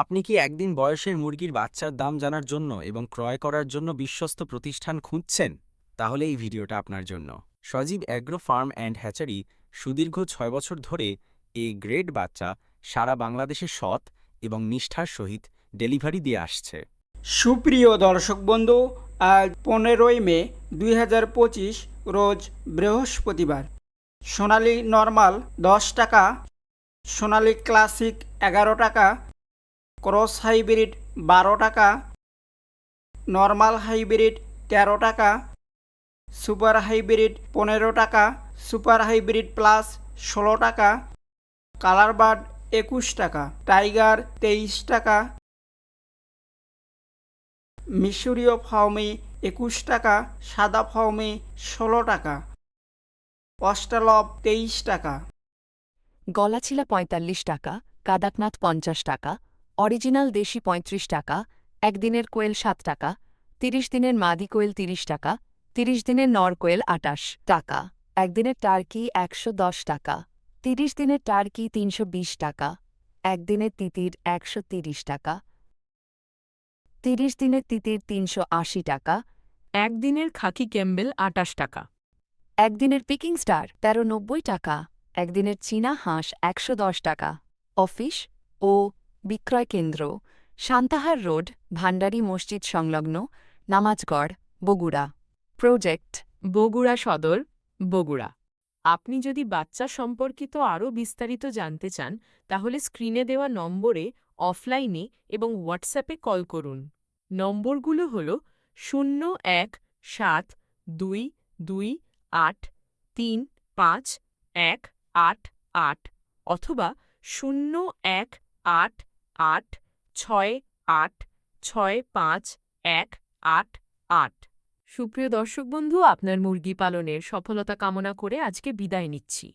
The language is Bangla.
আপনি কি একদিন বয়সের মুরগির বাচ্চার দাম জানার জন্য এবং ক্রয় করার জন্য বিশ্বস্ত প্রতিষ্ঠান খুঁজছেন? তাহলে এই ভিডিওটা আপনার জন্য। Sajib agro farm and hatchery সুদীর্ঘ ছয় বছর ধরে এই গ্রেড বাচ্চা সারা বাংলাদেশে সৎ এবং নিষ্ঠার সহিত ডেলিভারি দিয়ে আসছে। সুপ্রিয় দর্শক বন্ধু, আজ পনেরোই মে দুই হাজার পঁচিশ, রোজ বৃহস্পতিবার। সোনালি নর্মাল দশ টাকা, সোনালি ক্লাসিক এগারো টাকা ক্রস হাইব্রিড বারো টাকা, নর্মাল হাইব্রিড তেরো টাকা, সুপার হাইব্রিড পনেরো টাকা, সুপার হাইব্রিড প্লাস ষোলো টাকা, কালার বার্ড একুশ টাকা, টাইগার তেইশ টাকা মিশরীয় ফাউমি একুশ টাকা, সাদা ফাউমি ষোলো টাকা অস্টালব তেইশ টাকা। গলাছিলা পঁয়তাল্লিশ টাকা, কাদাকনাথ পঞ্চাশ টাকা অরিজিনাল দেশি পঁয়ত্রিশ টাকা একদিনের কোয়েল সাত টাকা তিরিশ দিনের মাদি কোয়েল তিরিশ টাকা তিরিশ দিনের নর কোয়েল আটাশ টাকা একদিনের টার্কি একশো দশ টাকা তিরিশ দিনের টার্কি তিনশো বিশ টাকা একদিনের তিতির একশো তিরিশ টাকা তিরিশ দিনের তিতির তিনশো আশি টাকা একদিনের খাকি ক্যাম্বেল আটাশ টাকা একদিনের পিকিং স্টার তেরো নব্বই টাকা একদিনের চীনা হাঁস একশো দশ টাকা অফিস ও বিক্রয় কেন্দ্র, সান্তাহার রোড, ভান্ডারী মসজিদ সংলগ্ন, নামাজগড়, বগুড়া। প্রজেক্ট, বগুড়া সদর, বগুড়া। আপনি যদি বাচ্চা সম্পর্কিত আরও বিস্তারিত জানতে চান, তাহলে স্ক্রিনে দেওয়া নম্বরে, অফলাইনে এবং হোয়াটসঅ্যাপে কল করুন। নম্বরগুলো হল, শূন্য এক সাত দুই দুই আট তিন পাঁচ এক আট আট, অথবা শূন্য এক আট আট, ছয় আট, ছয়, পাঁচ, এক, আট আট। সুপ্রিয় দর্শক বন্ধু, আপনার মুরগি পালনের সফলতা কামনা করে আজকে বিদায় নিচ্ছি।